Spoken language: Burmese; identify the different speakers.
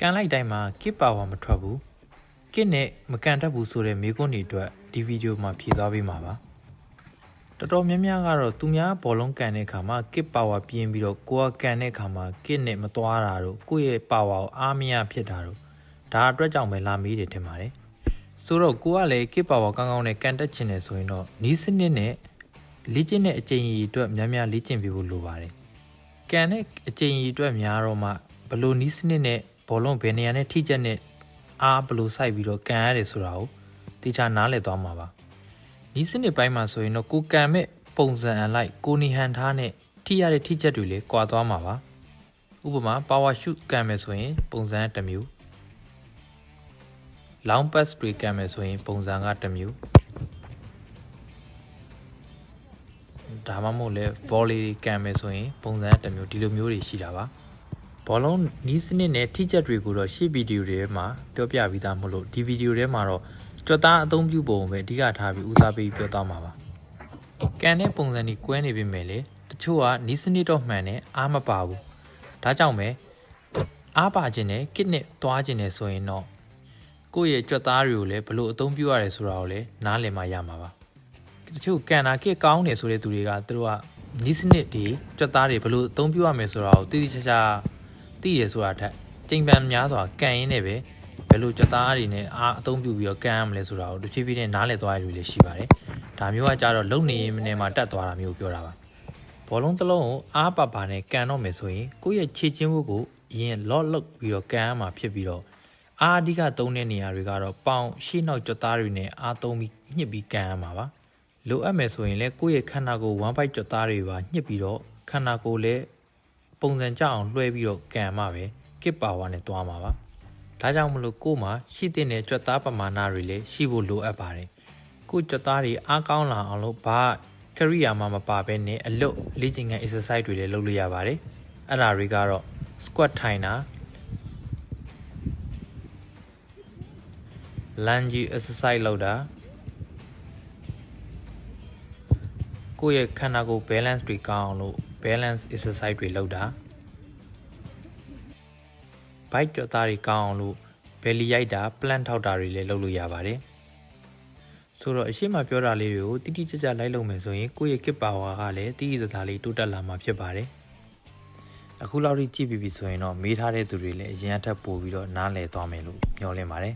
Speaker 1: ကန်လိုက်တိုင်းမှာကစ်ပါဝါမထွက်ဘူးကစ်နဲ့မကန်တတ်ဘူးဆိုတဲ့မိကွန်းတွေအတွက်ဒီဗီဒီယိုမှာဖြည့်သွားပေးမှာပါတော်တော်များများကတော့သူများဘောလုံးကန်တဲ့အခါမှာကစ်ပါဝါပြင်းပြီးတော့ကိုကကန်တဲ့အခါမှာကစ်နဲ့မသွားတာတို့ကိုယ့်ရဲ့ပါဝါကိုအားမရဖြစ်တာတို့ဒါအတွက်ကြောင့်ပဲလာမေးတယ်ထင်ပါတယ်ဆိုတော့ကိုကလည်းကစ်ပါဝါကောင်းကောင်းနဲ့ကန်တက်ချင်တယ်ဆိုရင်တော့နီးစနစ်နဲ့လေ့ကျင့်တဲ့အချိန်ကြီးအတွက်များများလေ့ကျင့်ပေးဖို့လိုပါတယ်ကန်တဲ့အချိန်ကြီးအတွက်များတော့မှဘယ်လို့နီးစနစ်နဲ့ ဘောလုံးဘယ်နေရာနဲ့ထိချက်နဲ့အားဘယ်လို့စိုက်ပြီးတော့ကန်ရတယ်ဆိုတာကိုတေချာနားလည်သွားမှာပါနီးစနစ်ပိုင်းမှာဆိုရင်တော့ကိုကန်မဲ့ပုံစံအလိုက်ကိုနီဟန်ထားနဲ့ထိရတဲ့ထိချက်တွေလည်းကွာသွားမှာပါဥပမာ power shoot ကန်မယ်ဆိုရင်ပုံစံကတစ်မျိုး long pass တွေကန်မယ်ဆိုရင်ပုံစံကတစ်မျိုးဒါမှမဟုတ်လဲ volley တွေကန်မယ်ဆိုရင်ပုံစံကတစ်မျိုးဒီလိုမျိုးတွေရှိတာပါ ဘောလုံးနီးစနစ်နဲ့ထိချက်တွေကိုတော့ရှေ့ဗီဒီယိုတွေထဲမှာပြောပြပြီးသားမလို့ဒီဗီဒီယိုထဲမှာတော့ကြွက်သားအသုံးပြုပုံပဲအဓိကထားပြီးဦးစားပေးပြောသွားမှာပါကန်တဲ့ပုံစံကြီးကွဲနေပြီမဲ့လေတချို့ကနီးစနစ်တော့မှန်တယ်အားမပါဘူးဒါကြောင့်ပဲအားပါခြင်းနဲ့ကစ်နဲ့သွားခြင်းနဲ့ဆိုရင်တော့ကိုယ့်ရဲ့ကြွက်သားတွေကိုလည်းဘလို့အသုံးပြုရတယ်ဆိုတာကိုလည်းနားလည်မှရမှာပါတချို့ကန်နာကစ်ကောင်းတယ်ဆိုတဲ့သူတွေကသူတို့ကနီးစနစ်တွေကြွက်သားတွေဘလို့အသုံးပြုရမယ်ဆိုတာကိုတိတိကျကျ သိရဆိုတာထက်ချိန်ပန်များစွာကန်ရင်းနဲ့ပဲဘယ်လိုကြွက်သားတွေနဲ့အားအသုံးပြုပြီးတော့ကန်ရမလဲဆိုတာကိုတစ်ဖြည်းဖြည်းနဲ့နားလည်သွားရလူတွေရှိပါတယ်ဒါမျိုးကကြတော့လုံနေရင်မနေမှာတက်သွားတာမျိုးပြောတာပါဘောလုံးတစ်လုံးကိုအားပါပါနဲ့ကန်တော့မယ်ဆိုရင်ကိုယ့်ရဲ့ခြေချင်းဝတ်ကိုအရင် lock လုပ်ပြီးတော့ကန်ရမှာဖြစ်ပြီးတော့အားအဓိကသုံးတဲ့နေရာတွေကတော့ပေါင်ရှေ့နောက်ကြွသားတွေနဲ့အားသုံးပြီးညှစ်ပြီးကန်ရမှာပါလိုအပ်မယ်ဆိုရင်လည်းကိုယ့်ရဲ့ခန္ဓာကိုယ်ဝမ်းပိုက်ကြွသားတွေပါညှစ်ပြီးတော့ခန္ဓာကိုယ်လည်း ပုံစံကြအောင်လွှဲပြီးတော့ကန်မှာပဲကစ်ပါဝါနဲ့တွားမှာပါဒါကြောင့်မလို့ကိုယ်မှာရှိတဲ့နဲ့ကြွသားပမာဏတွေလည်းရှိဖို့လိုအပ်ပါတယ်ကိုယ်ကြွသားတွေအားကောင်းလာအောင်လို့ဘာကရိယာမှမပါဘဲနဲ့အလုတ်လေ့ကျင့်ခန်း exercise တွေလည်းလုပ်လို့ရပါတယ်အဲ့ဒါတွေကတော့ squat ထိုင်တာ lunge exercise လုပ်တာကိုယ့်ရဲ့ခန္ဓာကိုယ် balance တွေကောင်းအောင်လို့ balance exercise တွေလုပ်တာ bike ကြောသားတွေကောင်းအောင်လို့ belly ရိုက်တာ plant ထောက်တာတွေလည်းလုပ်လို့ရပါတယ်ဆိုတော့အရှိမပြောတာလေးတွေကိုတိတိကျကျလိုက်လုပ်မယ်ဆိုရင်ကိုယ့်ရဲ့ kit power ကလည်းတိတိကျကျလေးတိုးတက်လာမှာဖြစ်ပါတယ်အခုလောက်ထိကြည့်ပြီးပြီဆိုရင်တော့မေးထားတဲ့သူတွေလည်းအရင်အထက်ပို့ပြီးတော့နားလည်သွားမယ်လို့မျှော်လင့်ပါတယ်